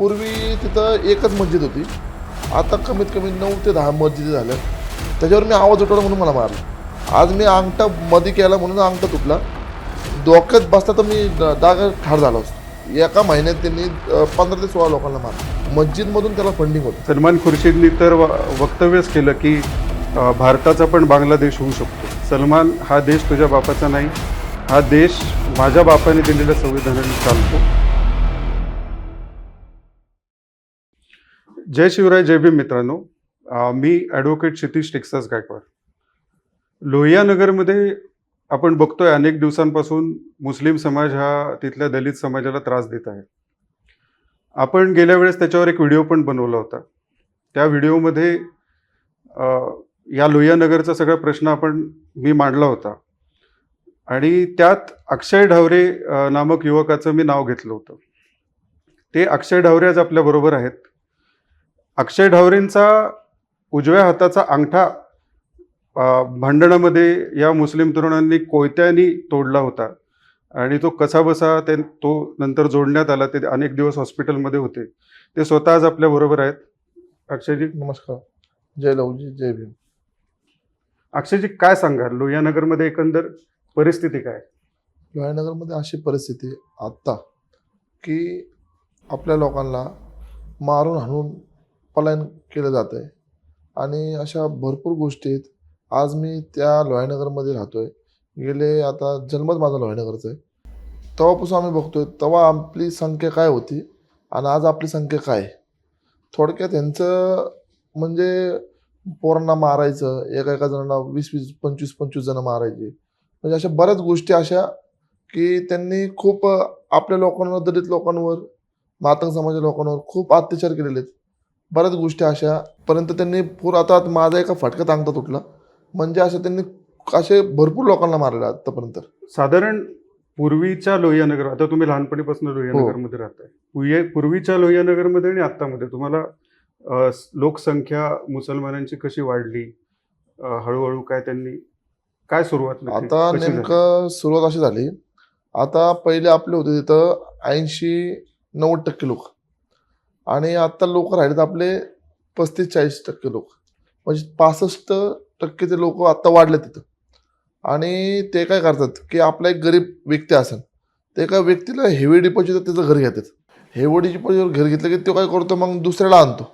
पूर्वी तिथं एकच मस्जिद होती. आता कमीत कमी नऊ ते दहा मस्जिदी झाल्या त्याच्यावर मी आवाज उठवला म्हणून मला मारला. आज मी अंगठा मध्ये केला म्हणून अंगठा तुटला. डोक्यात बसता तर मी दागा ठार झालो असतो एका महिन्यात त्यांनी पंधरा ते सोळा लोकांना मारलं. मस्जिदमधून त्याला फंडिंग होतं. सलमान खुर्शीदनी तर व- वक्तव्यच केलं की भारताचा पण बांगलादेश होऊ शकतो. सलमान हा देश तुझ्या बापाचा नाही. हा देश माझ्या बापाने दिलेल्या संविधानाने चालतो. जय शिवराय जय भीम मित्रांनो. मी ॲडव्होकेट क्षितिश टेक्सास गायकवाड. लोहिया नगरमध्ये आपण बघतोय अनेक दिवसांपासून मुस्लिम समाज हा तिथल्या दलित समाजाला त्रास देत आहे. आपण गेल्या वेळेस त्याच्यावर एक व्हिडिओ पण बनवला होता. त्या व्हिडिओमध्ये या लोहियानगरचा सगळा प्रश्न आपण मी मांडला होता. आणि त्यात अक्षय ढावरे नामक युवकाचं मी नाव घेतलं होतं. ते अक्षय ढावरे आज आपल्याबरोबर आहेत. अक्षय ढावरेंचा उजव्या हाताचा अंगठा भांडणामध्ये या मुस्लिम तरुणांनी कोयत्यानी तोडला होता. आणि तो कसा बसा ते तो नंतर जोडण्यात आला. ते अनेक दिवस हॉस्पिटलमध्ये होते. ते स्वतः आज आपल्याबरोबर आहेत. अक्षयजी? नमस्कार. जय लवजी जय भीम. अक्षयजी काय सांगाल? लोहियानगरमध्ये एकंदर परिस्थिती काय? लोहानगरमध्ये अशी परिस्थिती आत्ता की आपल्या लोकांना मारून हाणून पलायन केलं जात आहे आणि अशा भरपूर गोष्टी आहेत. आज मी त्या लोहानगरमध्ये राहतोय. गेले आता जन्मच माझा लोहानगरचा आहे. तेव्हापासून आम्ही बघतोय तेव्हा आपली संख्या काय होती आणि आज आपली संख्या काय थोडक्यात यांचं म्हणजे पोरांना मारायचं एका एका जणांना वीस वीस पंचवीस पंचवीस जण मारायचे. म्हणजे अशा बऱ्याच गोष्टी अशा की त्यांनी खूप आपल्या लोकांवर दलित लोकांवर मातंग समाजाच्या लोकांवर खूप अत्याचार केलेले आहेत. बऱ्याच गोष्टी अशा पर्यंत त्यांनी पूर आता माझा एका फटक्यात अंगठा तुटला. म्हणजे असं त्यांनी असे भरपूर लोकांना मारले आतापर्यंत. साधारण पूर्वीच्या लोहियानगर आता तुम्ही लहानपणीपासून लोहियानगरमध्ये राहताय. पूर्वी- पूर्वीच्या लोहियानगरमध्ये आणि आत्तामध्ये तुम्हाला लोकसंख्या मुसलमानांची कशी वाढली? हळूहळू काय त्यांनी काय सुरुवात आता? नेमकं सुरुवात अशी झाली. आता पहिले आपले होते तिथं ऐंशी नव्वद टक्के लोक. आणि आता लोक राहिलेत आपले पस्तीस चाळीस टक्के लोक. म्हणजे पासष्ट टक्के ते लोक आता वाढले तिथं आणि ते काय करतात की आपला एक गरीब व्यक्ती असेल ते एका व्यक्तीला हेवी डिपॉझिट त्याचं घर घेतात. हेवी डिपॉझिट घर घेतलं की तो काय करतो मग दुसऱ्याला आणतो.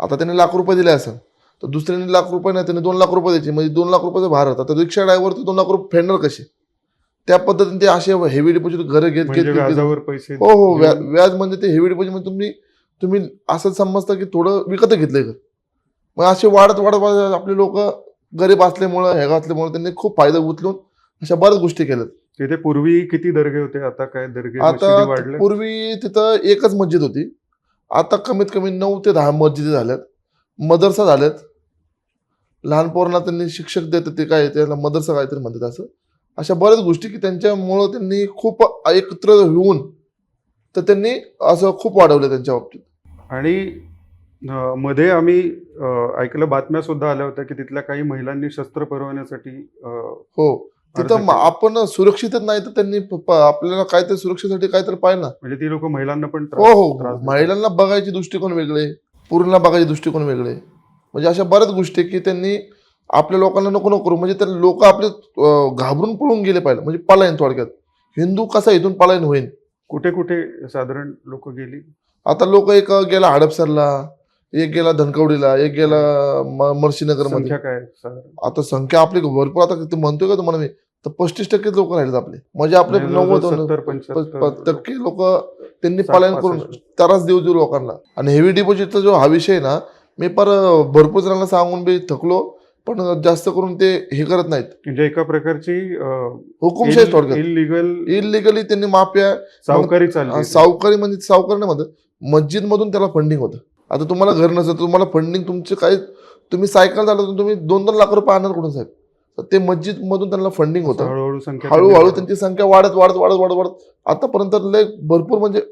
आता त्याने लाख रुपये दिले असेल तर दुसऱ्याने लाख रुपये नाही त्याने दोन लाख रुपये द्यायचे. म्हणजे दोन लाख रुपयाचं भार होता. तर रिक्षा ड्रायव्हर ते दोन लाख रुपये फेडणार कसे? त्या पद्धतीने ते असे हेवी डिपॉझिट घर घेत घेत म्हणजे घेत- पैसे हो हो व्याज म्हणजे ते हेवी डिपॉझिट म्हणजे तुम्ही तुम्ही असं समजता की थोडं विकत घेतलंय घर. मग असे वाढत वाढत वाढत आपले लोक गरीब असल्यामुळं हे असल्यामुळं त्यांनी खूप फायदा उचलून अशा बऱ्याच गोष्टी केल्यात. तिथे पूर्वी किती दर्गे होते? आता काय दर्गे आता पूर्वी तिथं एकच मस्जिद होती. आता कमीत कमी नऊ ते दहा मस्जिदी झाल्यात. मदरसा झाल्यात. लहान पोरांना त्यांनी शिक्षक देतात ते काय त्याला मदरसा काहीतरी म्हणतात असं. अशा बऱ्याच गोष्टी की त्यांच्यामुळं त्यांनी खूप एकत्र होऊन तर त्यांनी असं खूप वाढवलं त्यांच्या बाबतीत. आणि मध्ये आम्ही ऐकलं बातम्या सुद्धा आल्या होत्या की तिथल्या काही महिलांनी शस्त्र पुरवण्यासाठी हो. तिथं. आपण सुरक्षितच नाही तर त्यांनी आपल्याला काहीतरी सुरक्षेसाठी काहीतरी पाहिजे ना म्हणजे ती लोक महिलांना पण हो हो. महिलांना बघायचे दृष्टिकोन वेगळे पुरुषांना बघायचे दृष्टिकोन वेगळे. म्हणजे अशा बऱ्याच गोष्टी की त्यांनी आपल्या लोकांना नको नको करू. म्हणजे त्या लोक आपले घाबरून पळून गेले पाहिजे म्हणजे पलायन थोडक्यात. हिंदू कसा इथून पलायन होईल कुठे कुठे साधारण लोक गेली? आता लोक एक गेला हडपसरला एक गेला धनकवडीला एक गेला मर्शीनगरमध्ये काय आता संख्या आपली भरपूर. आता म्हणतोय का तुम्हाला मी? तर पस्तीस टक्के लोक राहिलेत आपले. म्हणजे आपले नव्वद टक्के लोक त्यांनी साठ, पलायन करून. त्रास देऊ देऊ लोकांना. आणि हेवी डिपॉझिटचा जो हा विषय आहे ना मी पर भरपूर जणांना सांगून बी थकलो पण जास्त करून ते हे करत नाहीत. म्हणजे एका प्रकारची हुकुमशाही थोडक्यात. इलिगल इलिगली त्यांनी माफिया सावकारी सावकारी म्हणजे सावकारी नाही म्हणत. मस्जिद मधून त्याला फंडिंग होतं. आता तुम्हाला घर नसेल तर तुम्हाला फंडिंग तुमचे काय तुम्ही सायकल झालं तर तुम्ही दोन दोन लाख रुपये आणणार कुठून साहेब? तर ते मस्जिद मधून त्यांना फंडिंग होतं. हळूहळू संख्या हळूहळू त्यांची संख्या वाढत वाढत वाढत वाढत वाढत. आतापर्यंत लय भरपूर म्हणजे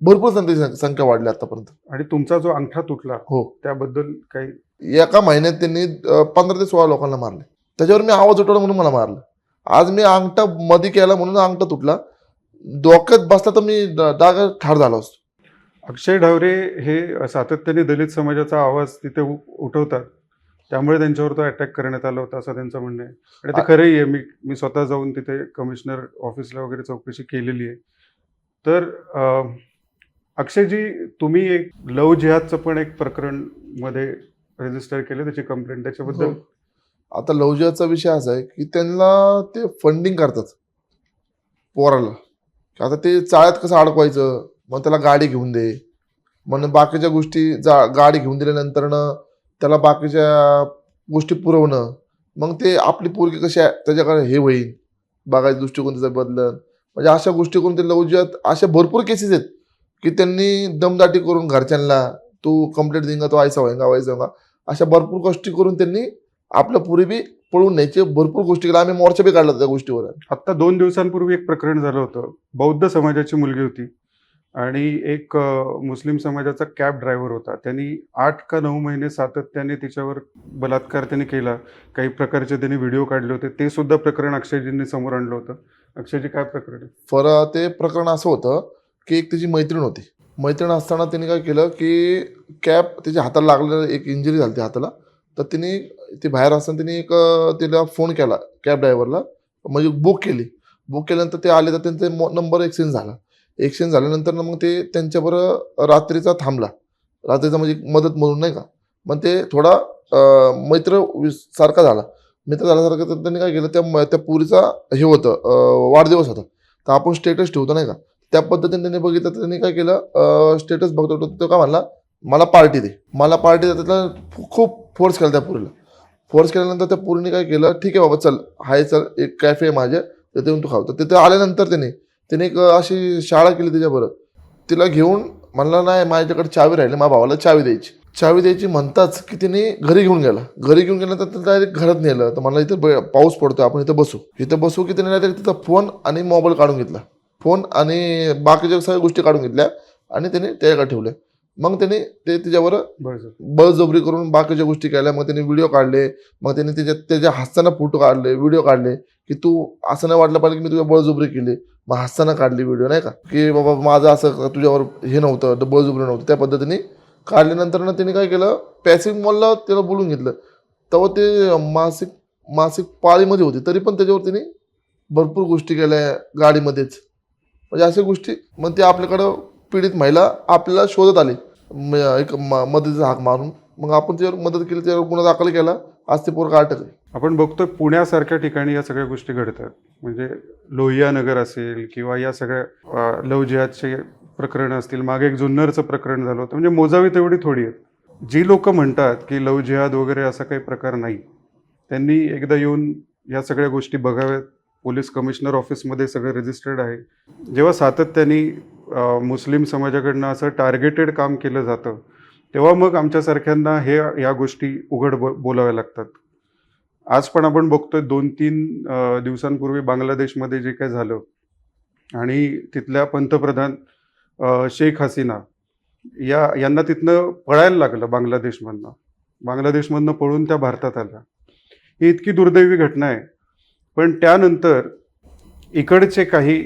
भरपूर त्यांची संख्या- संख्या वाढली आतापर्यंत. आणि तुमचा जो अंगठा तुटला हो. त्याबद्दल काही एका महिन्यात त्यांनी पंधरा ते सोळा लोकांना मारले. त्याच्यावर मी आवाज उठवला म्हणून मला मारलं. आज मी अंगठा मध्ये केला म्हणून अंगठा तुटला. डोक्यात बसला तर मी दागा ठार झालो असतो. अक्षय ढावरे हे सातत्याने दलित समाजाचा आवाज तिथे उठवतात. त्यामुळे त्यांच्यावर तो अटॅक करण्यात आला होता असं त्यांचं म्हणणं आहे. आणि ते खरंही आहे. मी मी स्वतः जाऊन तिथे कमिशनर ऑफिसला वगैरे चौकशी केलेली आहे. तर अक्षयजी तुम्ही एक लव जिहादचं पण एक प्रकरणमध्ये रजिस्टर केलं त्याची कंप्लेंट त्याच्याबद्दल? हो. आता लवजियाचा विषय असा आहे की त्यांना ते फंडिंग करतात. पोराला. आता ते चाळ्यात कसं अडकवायचं? मग त्याला गाडी घेऊन दे. मग बाकीच्या गोष्टी जा गाडी घेऊन दिल्यानंतर त्याला बाकीच्या गोष्टी पुरवणं. मग ते आपली पोरगी कशी आहे त्याच्याकडे हे होईल. बघायचा दृष्टिकोन त्याचा बदलन म्हणजे अशा गोष्टी करून ते लवजात अशा भरपूर केसेस आहेत की त्यांनी दमदाटी करून घरच्यांना तू कंप्लेंट देईन तो आयसा होईंगा वायसा होईंगा अशा भरपूर गोष्टी करून त्यांनी आपल्या पुरी बी पळून न्यायचे. भरपूर गोष्टी केल्या आम्ही मोर्चा बी काढला त्या गोष्टीवर. आत्ता दोन दिवसांपूर्वी एक प्रकरण झालं होतं. बौद्ध समाजाची मुलगी होती. आणि एक मुस्लिम समाजाचा कॅब ड्रायव्हर होता. त्यांनी आठ का नऊ महिने सातत्याने तिच्यावर बलात्कार त्यांनी केला. काही प्रकारचे त्यांनी व्हिडिओ काढले होते. ते सुद्धा प्रकरण अक्षयजींनी समोर आणलं होतं. अक्षयजी काय प्रकरण फर ते प्रकरण असं होतं की एक तिची मैत्रीण होती. मैत्रीण असताना त्यांनी काय केलं की कॅब तिच्या हाताला लागलेलं एक इंजुरी झाली हाताला. तर तिने ती बाहेर असताना तिने एक तिला फोन केला कॅब ड्रायव्हरला. म्हणजे बुक केली. बुक केल्यानंतर ते आले तर त्यांचा नंबर एक्सचेंज झाला. एक्सचेंज झाल्यानंतर ना मग ते त्यांच्याबरोबर रात्रीचा थांबला. रात्रीचा म्हणजे मदत म्हणून नाही का? मग ते थोडा मैत्र सारखा झाला. मित्र झाल्यासारखं तर त्यांनी काय केलं त्या म- त्या पुरीचा हे होतं वाढदिवस होता. तर आपण स्टेटस ठेवतो नाही का? त्या पद्धतीने त्यांनी बघितलं तर त्यांनी काय केलं स्टेटस बघतो तो- काय म्हणला मला पार्टी दे. मला पार्टी दे. त्याला खूप फोर्स केला त्या पुरीला. फोर्स केल्यानंतर त्या पुरीने काय केलं ठीक आहे बाबा चल. हाय चल. एक कॅफे आहे माझ्या. तिथे येऊन तू खाव तर तिथे आल्यानंतर त्याने त्याने एक अशी शाळा केली त्याच्याबरोबर तिला घेऊन म्हणला नाही माझ्याकडे चावी राहिली माझ्या भावाला चावी द्यायची. चावी द्यायची म्हणताच की तिने घरी घेऊन गेला. घरी घेऊन गेल्यानंतर डायरेक्ट घरात नेलं. तर मला इथं पाऊस पडतोय आपण इथं बसू. इथं बसू की त्याने डायरेक्ट तिथं फोन आणि मोबाईल काढून घेतला. फोन आणि बाकीच्या सगळ्या गोष्टी काढून घेतल्या आणि त्याने त्याच्याकडे ठेवल्या. मग त्याने ते तिच्यावर बळजबरी करून बाकीच्या गोष्टी केल्या. मग त्यांनी व्हिडिओ काढले. मग त्यांनी त्याच्या त्याच्या हसताना फोटो काढले व्हिडिओ काढले की तू असं नाही वाटलं पाहिजे की मी तुझ्या बळजबरी केली. मग हसताना काढली व्हिडिओ नाही का? की बाबा माझं असं तुझ्यावर हे नव्हतं डब्बल बळजबरी नव्हतं. त्या पद्धतीने काढल्यानंतर ना त्यांनी काय केलं? पॅसिंग मॉलला त्याला बोलून घेतलं. तेव्हा ते मासिक मासिक पाळीमध्ये होती. तरी पण त्याच्यावर त्यांनी भरपूर गोष्टी केल्या गाडीमध्येच. म्हणजे अशा गोष्टी. मग ते आपल्याकडं पीडित महिला आपल्याला शोधत आली. म- एक म- मदतीचा हाक मारून. मग आपण त्याच्यावर मदत केली त्याच्यावर गुन्हा दाखल केला. आज ते पोरगा अटक आहे. आपण बघतोय पुण्यासारख्या ठिकाणी या सगळ्या गोष्टी घडतात. म्हणजे लोहिया नगर असेल किंवा या सगळ्या लव जिहादचे प्रकरण असतील मागे एक जुन्नरचं प्रकरण झालं होतं. म्हणजे मोजावी तेवढी थोडी आहेत. जी लोक म्हणतात की लव जिहाद वगैरे असा काही प्रकार नाही त्यांनी एकदा येऊन या सगळ्या गोष्टी बघाव्यात. पोलीस कमिशनर ऑफिसमध्ये सगळं रजिस्टर्ड आहे. जेव्हा सातत्याने मुस्लिम समाजाकडनं असं टार्गेटेड काम केलं जातं तेव्हा मग आमच्यासारख्यांना हे या गोष्टी उघड ब बोलाव्या लागतात. आज पण आपण बघतोय दोन तीन दिवसांपूर्वी बांगलादेशमध्ये जे काय झालं आणि तिथल्या पंतप्रधान शेख हसीना या यांना तिथनं पळायला लागलं बांगलादेशमधनं. बांगलादेशमधनं पळून त्या भारतात आल्या. ही इतकी दुर्दैवी घटना आहे. पण त्यानंतर इकडचे काही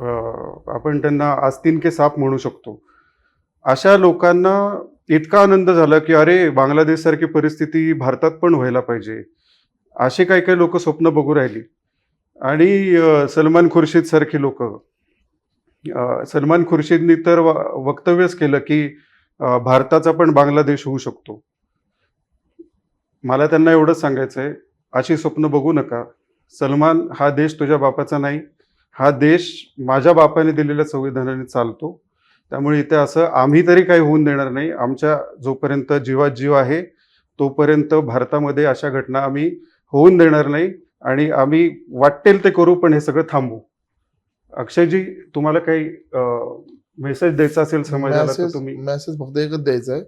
आपण त्यांना आस्तीन के साप म्हणू शकतो. अशा लोकांना इतका आनंद झाला की अरे बांगलादेशसारखी परिस्थिती भारतात पण व्हायला पाहिजे. असे काही काही लोक स्वप्न बघू राहिली. आणि सलमान खुर्शीद सारखी लोक सलमान खुर्शीदनी तर वक्तव्यच केलं की भारताचा पण बांगलादेश होऊ शकतो. मला त्यांना एवढंच सांगायचं आहे अशी स्वप्न बघू नका. सलमान हा देश तुझ्या बापाचा नाही. हा देश माझ्या बापाने दिलेल्या संविधानाने चालतो. त्यामुळे इथे असं आम्ही तरी काही होऊन देणार नाही. आमच्या जोपर्यंत जीवात जीव आहे तोपर्यंत भारतामध्ये अशा घटना आम्ही होऊन देणार नाही आणि आम्ही वाटेल ते करू पण हे सगळं थांबू. अक्षयजी तुम्हाला काही मेसेज द्यायचा असेल समाजाला तुम्ही मेसेज फक्त एकच द्यायचा आहे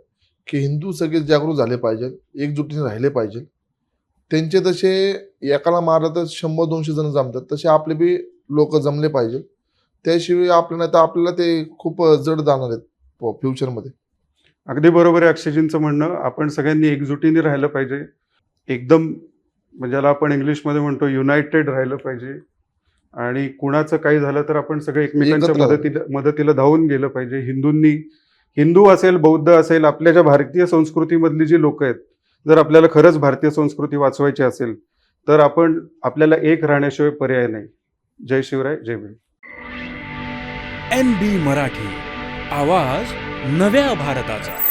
की हिंदू सगळे जागरूक झाले पाहिजेत एकजुटीने राहिले पाहिजे त्यांचे तसे एकाला मारलं तर शंभर दोनशे जण जमतात तसे आपले बी लोक जमले पाहिजे त्याशिवाय नाही तर आपल्याला ते खूप जड जाणार आहेत फ्युचरमध्ये अगदी बरोबर आहे अक्षयजींचं म्हणणं. आपण सगळ्यांनी एकजुटीने राहिलं पाहिजे. एकदम म्हणजे ज्याला आपण इंग्लिशमध्ये म्हणतो युनायटेड राहिलं पाहिजे. आणि कुणाचं काही झालं तर आपण सगळे एकमेकांच्या. मदतीला मदतीला धावून गेलं पाहिजे. हिंदूंनी हिंदू असेल बौद्ध असेल आपल्या ज्या भारतीय संस्कृतीमधली जी लोक आहेत जर आपल्याला खरंच भारतीय संस्कृती वाचवायची असेल तर आपण आपल्याला एक राहण्याशिवाय पर्याय नाही. जय शिवराय जय भीम. N B Marathi. आवाज नव्या भारताचा.